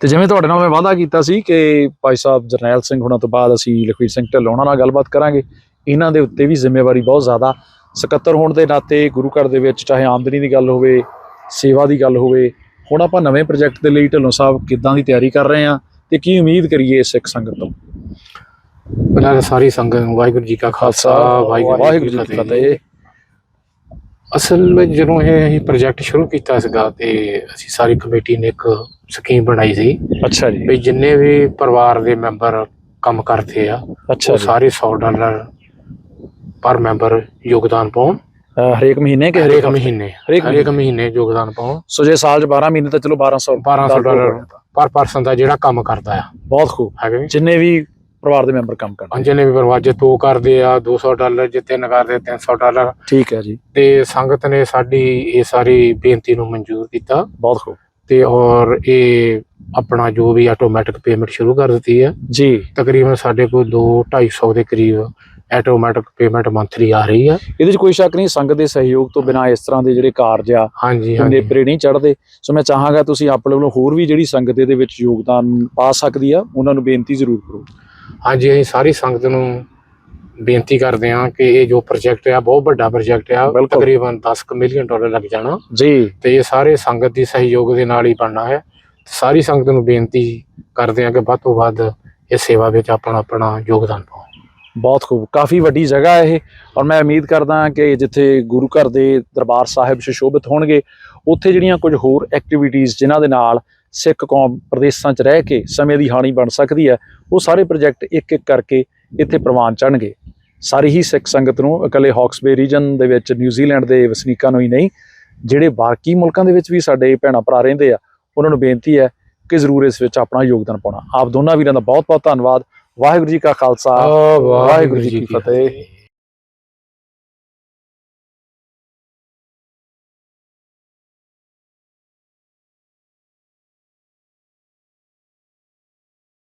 ਤੇ ਜਿਵੇਂ ਤੁਹਾਡੇ ਨਾਲ ਮੈਂ ਵਾਅਦਾ ਕੀਤਾ ਸੀ ਕਿ ਭਾਈ ਸਾਹਿਬ ਜਰਨੈਲ ਸਿੰਘ ਹੁਣਾਂ ਤੋਂ ਬਾਅਦ ਅਸੀਂ ਲਖਵੀਰ ਸਿੰਘ ਢਿੱਲੋਂ ਨਾਲ ਗੱਲਬਾਤ ਕਰਾਂਗੇ ਇਹਨਾਂ ਦੇ ਉੱਤੇ ਵੀ ਜ਼ਿੰਮੇਵਾਰੀ ਬਹੁਤ ਜ਼ਿਆਦਾ ਸਕੱਤਰ ਹੋਣ ਦੇ ਨਾਤੇ ਗੁਰੂ ਘਰ ਦੇ ਵਿੱਚ ਚਾਹੇ ਆਮਦਨੀ ਦੀ ਗੱਲ ਹੋਵੇ ਸੇਵਾ ਦੀ ਗੱਲ ਹੋਵੇ ਹੁਣ ਆਪਾਂ ਨਵੇਂ ਪ੍ਰੋਜੈਕਟ ਦੇ ਲਈ ਢਿੱਲੋਂ ਸਾਹਿਬ ਕਿੱਦਾਂ ਦੀ ਤਿਆਰੀ ਕਰ ਰਹੇ ਆ ਤੇ ਕੀ ਉਮੀਦ ਕਰੀਏ ਸਿੱਖ ਸੰਗਤ ਤੋਂ? ਪਹਿਲਾਂ ਸਾਰੀ ਸੰਗਤ ਵਾਹਿਗੁਰੂ ਜੀ ਕਾ ਖਾਲਸਾ ਵਾਹਿਗੁਰੂ ਜੀ ਕੀ ਫਤਿਹ। ਅਸਲ ਵਿੱਚ ਜਦੋਂ ਇਹ ਅਸੀਂ ਪ੍ਰੋਜੈਕਟ ਸ਼ੁਰੂ ਕੀਤਾ ਸੀਗਾ ਤੇ ਅਸੀਂ ਸਾਰੀ ਕਮੇਟੀ ਨੇ ਇੱਕ ਸਕੀਮ ਬਣਾਈ ਸੀ ਅੱਛਾ ਜੀ। ਵੀ ਜਿੰਨੇ ਵੀ ਪਰਿਵਾਰ ਦੇ ਮੈਂਬਰ ਕੰਮ ਕਰਦੇ ਆ ਅੱਛਾ ਉਹ ਸਾਰੇ 100 ਡਾਲਰ ਪਰ ਮੈਂਬਰ ਯੋਗਦਾਨ ਪਾਉਣ। ਅਹ ਹਰੇਕ ਮਹੀਨੇ ਕਿ ਹਰੇਕ? ਮਹੀਨੇ। ਹਰੇਕ ਹਰੇਕ ਮਹੀਨੇ ਯੋਗਦਾਨ ਪਾਉਣ। ਸੋ ਜੇ ਸਾਲ ਚ 12 ਮਹੀਨੇ ਤਾਂ ਚਲੋ 1200 1200 ਡਾਲਰ ਪਰ ਪਰਸਨ ਦਾ ਜਿਹੜਾ ਕੰਮ ਕਰਦਾ ਆ। ਬਹੁਤ ਖੂਬ। ਹੈਗਾ ਜਿੰਨੇ ਵੀ ਪਰਿਵਾਰ ਦੇ ਮੈਂਬਰ ਕੰਮ ਕਰਦੇ ਜਿੰਨੇ ਵੀ ਪਰਿਵਾਰ ਜੇ ਦੋ ਕਰਦੇ ਆ 200 ਡਾਲਰ ਜੇ ਤਿੰਨ ਕਰਦੇ ਆ 300 ਡਾਲਰ। ਠੀਕ ਹੈ ਜੀ। ਤੇ ਸੰਗਤ ਨੇ ਸਾਡੀ ਇਹ ਸਾਰੀ ਬੇਨਤੀ ਨੂੰ ਮਨਜ਼ੂਰ ਕੀਤਾ। ਬਹੁਤ ਖੂਬ। ਤੇ ਔਰ ਇਹ ਆਪਣਾ ਜੋ ਵੀ ਆਟੋਮੈਟਿਕ ਪੇਮੈਂਟ ਸ਼ੁਰੂ ਕਰ ਦਿੱਤੀ ਹੈ। ਜੀ। ਤਕਰੀਬਨ ਸਾਡੇ ਕੋਲ 2 250 ਦੇ ਕਰੀਬ ਆਟੋਮੈਟਿਕ ਪੇਮੈਂਟ ਮੰਥਲੀ ਆ ਰਹੀ ਆ ਇਹਦੇ 'ਚ ਕੋਈ ਸ਼ੱਕ ਨਹੀਂ ਸੰਗਤ ਦੇ ਸਹਿਯੋਗ ਤੋਂ ਬਿਨਾਂ ਇਸ ਤਰ੍ਹਾਂ ਦੇ ਜਿਹੜੇ ਕਾਰਜ ਆ ਹਾਂਜੀ ਹਾਂਜੀ। ਨੇਪਰੇ ਨਹੀਂ ਚੜਦੇ ਸੋ ਮੈਂ ਚਾਹਾਂਗਾ ਤੁਸੀਂ ਆਪਣੇ ਵੱਲੋਂ ਹੋਰ ਵੀ ਜਿਹੜੀ ਸੰਗਤ ਇਹਦੇ ਵਿੱਚ ਯੋਗਦਾਨ ਪਾ ਸਕਦੀ ਆ ਉਹਨਾਂ ਨੂੰ ਬੇਨਤੀ ਜ਼ਰੂਰ ਕਰੋ। ਹਾਂਜੀ ਅਸੀਂ ਸਾਰੀ ਸੰਗਤ ਨੂੰ ਬੇਨਤੀ ਕਰਦੇ ਹਾਂ ਕਿ ਇਹ ਜੋ ਪ੍ਰੋਜੈਕਟ ਆ ਬਹੁਤ ਵੱਡਾ ਪ੍ਰੋਜੈਕਟ ਆ ਬਿਲਕੁਲ। ਤਕਰੀਬਨ 10 ਕੁ ਮਿਲੀਅਨ ਡਾਲਰ ਲੱਗ ਜਾਣਾ। ਜੀ। ਤੇ ਇਹ ਸਾਰੇ ਸੰਗਤ ਦੀ ਸਹਿਯੋਗ ਦੇ ਨਾਲ ਹੀ ਬਣਨਾ ਹੈ। ਸਾਰੀ ਸੰਗਤ ਨੂੰ ਬੇਨਤੀ ਕਰਦੇ ਹਾਂ ਕਿ ਵੱਧ ਤੋਂ ਵੱਧ ਇਹ ਸੇਵਾ ਵਿੱਚ ਆਪਣਾ ਆਪਣਾ ਯੋਗਦਾਨ ਪਾਓ। ਬਹੁਤ ਖੂਬ। ਕਾਫੀ ਵੱਡੀ ਜਗ੍ਹਾ ਹੈ ਇਹ। ਔਰ ਮੈਂ ਉਮੀਦ ਕਰਦਾ ਹਾਂ ਕਿ ਜਿੱਥੇ ਗੁਰੂ ਘਰ ਦੇ ਦਰਬਾਰ ਸਾਹਿਬ ਸੁਸ਼ੋਭਿਤ ਹੋਣਗੇ ਉੱਥੇ ਜਿਹੜੀਆਂ ਕੁਝ ਹੋਰ ਐਕਟੀਵਿਟੀਆਂ ਜਿਨ੍ਹਾਂ ਦੇ ਨਾਲ ਸਿੱਖ ਕੌਮ ਪ੍ਰਦੇਸ਼ਾਂ 'ਚ ਰਹਿ ਕੇ ਸਮੇਂ ਦੀ ਹਾਨੀ ਬਣ ਸਕਦੀ ਹੈ ਉਹ ਸਾਰੇ ਪ੍ਰੋਜੈਕਟ ਇੱਕ ਇੱਕ ਕਰਕੇ ਇੱਥੇ ਪ੍ਰਵਾਨ ਚੜਨਗੇ ਸਾਰੀ ਹੀ ਸਿੱਖ ਸੰਗਤ ਨੂੰ ਇਕੱਲੇ ਹੌਕਸਬੇ ਰੀਜਨ ਦੇ ਵਿੱਚ ਨਿਊਜ਼ੀਲੈਂਡ ਦੇ ਵਸਨੀਕਾਂ ਨੂੰ ਹੀ ਨਹੀਂ ਜਿਹੜੇ ਬਾਕੀ ਮੁਲਕਾਂ ਦੇ ਵਿੱਚ ਵੀ ਸਾਡੇ ਭੈਣਾਂ ਭਰਾ ਰਹਿੰਦੇ ਆ ਉਹਨਾਂ ਨੂੰ ਬੇਨਤੀ ਹੈ ਕਿ ਜ਼ਰੂਰ ਇਸ ਵਿੱਚ ਆਪਣਾ ਯੋਗਦਾਨ ਪਾਉਣਾ। ਆਪ ਦੋਨਾਂ ਵੀਰਾਂ ਦਾ ਬਹੁਤ ਬਹੁਤ ਧੰਨਵਾਦ। ਵਾਹਿਗੁਰੂ ਜੀ ਕਾ ਖਾਲਸਾ। ਵਾਹਿਗੁਰੂ ਜੀ ਕੀ ਫਤਿਹ।